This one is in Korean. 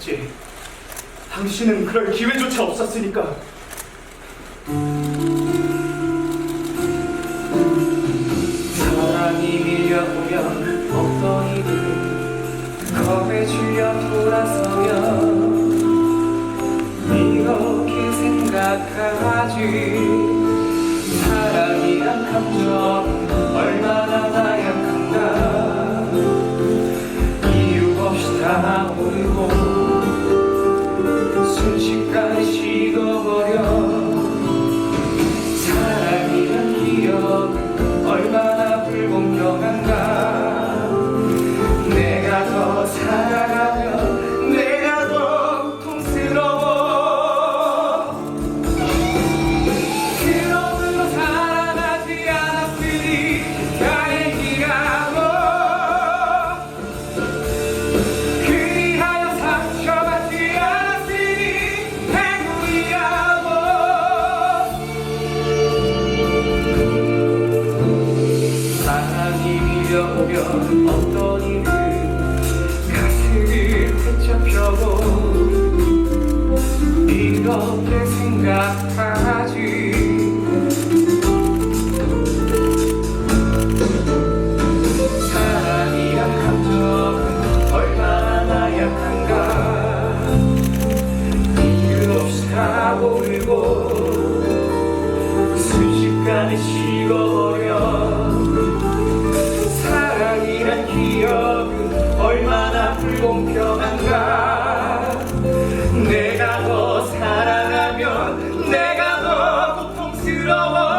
했지. 당신은 그럴 기회조차 없었으니까. 사랑이 밀려오면 이들 겁에 질려 돌아서면 이렇게 생각하지 이렇게 생각하지. 사랑이란 감정은 얼마나 나약한가. 이유 없이 다 오르고 순식간에 식어버려. 사랑이란 기억은 얼마나 불공평한 내가 더 고통스러워.